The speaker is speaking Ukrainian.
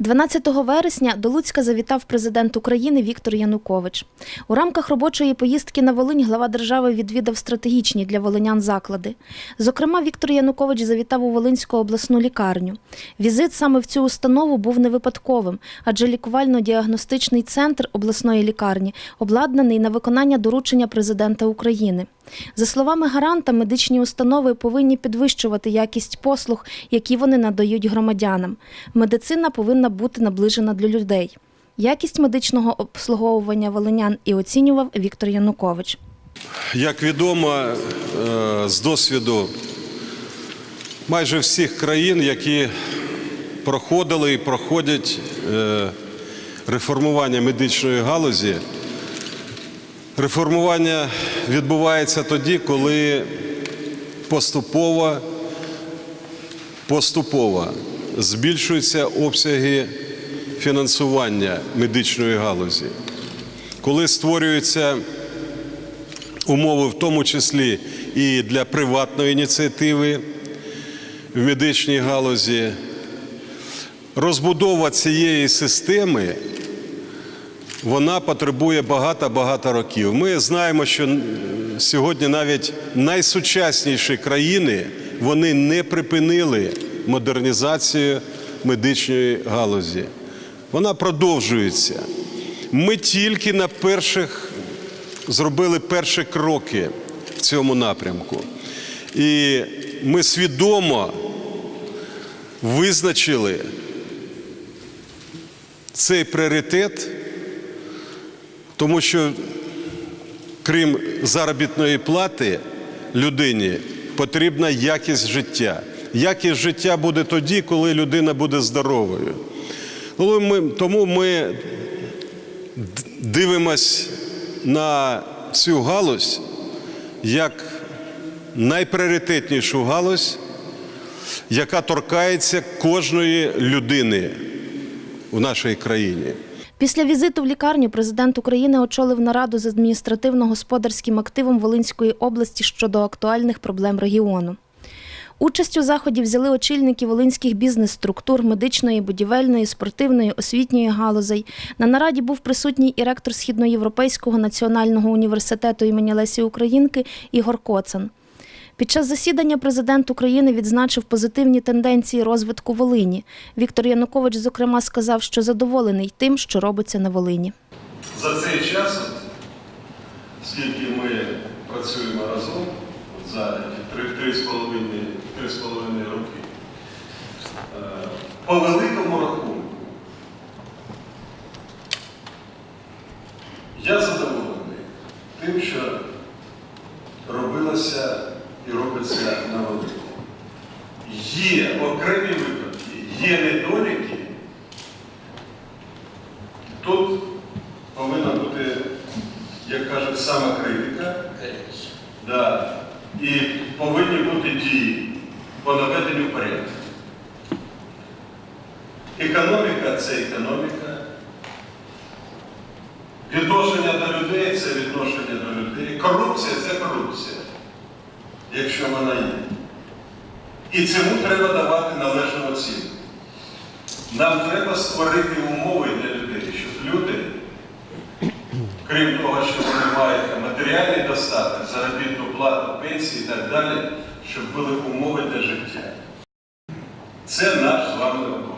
12 вересня до Луцька завітав президент України Віктор Янукович. У рамках робочої поїздки на Волинь глава держави відвідав стратегічні для волинян заклади. Зокрема, Віктор Янукович завітав у Волинську обласну лікарню. Візит саме в цю установу був не випадковим, адже лікувально-діагностичний центр обласної лікарні обладнаний на виконання доручення президента України. За словами гаранта, медичні установи повинні підвищувати якість послуг, які вони надають громадянам. Медицина повинна бути наближена для людей. Якість медичного обслуговування волинян і оцінював Віктор Янукович. Як відомо е, з досвіду майже всіх країн, які проходили і проходять е, реформування медичної галузі, реформування відбувається тоді, коли поступово, поступово збільшуються обсяги фінансування медичної галузі, коли створюються умови, в тому числі і для приватної ініціативи в медичній галузі. Розбудова цієї системи вона потребує багато-багато років. Ми знаємо, що сьогодні навіть найсучасніші країни вони не припинили модернізацію медичної галузі. Вона продовжується. Ми тільки на перших зробили перші кроки в цьому напрямку. І ми свідомо визначили цей пріоритет, тому що крім заробітної плати людині потрібна якість життя. Якість життя буде тоді, коли людина буде здоровою. Тому ми, дивимось на цю галузь як найпріоритетнішу галузь, яка торкається кожної людини в нашій країні. Після візиту в лікарню президент України очолив нараду з адміністративно-господарським активом Волинської області щодо актуальних проблем регіону. Участь у заході взяли очільники волинських бізнес-структур, медичної, будівельної, спортивної, освітньої галузей. На нараді був присутній і ректор Східноєвропейського національного університету імені Лесі Українки Ігор Коцан. Під час засідання президент України відзначив позитивні тенденції розвитку Волині. Віктор Янукович, зокрема, сказав, що задоволений тим, що робиться на Волині. За цей час, скільки ми працюємо разом, за три, три, з половиною, три з половиною роки, е, по великому рахунку, я задоволений тим, що робилося і робиться на Волині. Є окремі випадки, є недоліки, Тут повинна бути, як кажуть, самокритика. Да. І повинні бути дії по наведенню порядку. Економіка це економіка. Відношення до людей це відношення до людей. Корупція це корупція, якщо вона є. І цьому треба давати належну оцінку. Нам треба створити умови для людей, щоб люди, крім того, що вони мають матеріальний достаток, заробітну плату, пенсії і так далі, щоб були умови для життя. Це наш з вами.